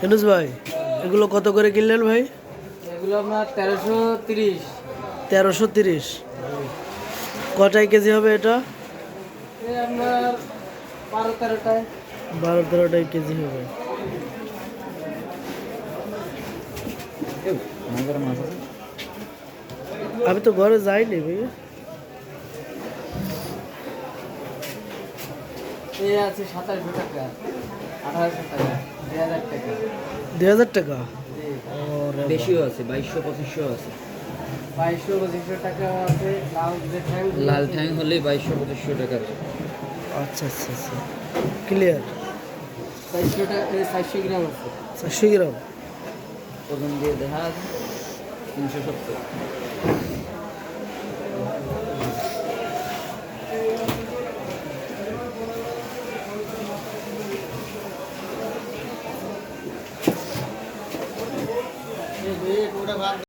হেনুস ভাই এগুলো কত করে কিনলেন ভাই? এগুলো আপনার তেরোশো তিরিশ। তেরোশো তিরিশ। কটায় কেজি হবে এটা? আপনার বারো তেরোটায়। বারো তেরোটায় কেজি হবে। আমি তো ঘরে যাইনি ভাই। আছে সাতাশশো টাকা আঠারোশো টাকা। দুই হাজার টাকা। বেশিও আছে বাইশশো পঁচিশশো আছে। বাইশশো পঁচিশশো টাকা আছে লাল ঠ্যাং লাল ঠ্যাং হলে বাইশশো পঁচিশশো বাবা। আচ্ছা আচ্ছা আচ্ছা। ক্লিয়ার চারশো টাকা চারশো গ্রাম আছে। চারশো গ্রাম? ওজন দিয়ে দেখা আছে। তিনশো সত্তর। கூட வாங்க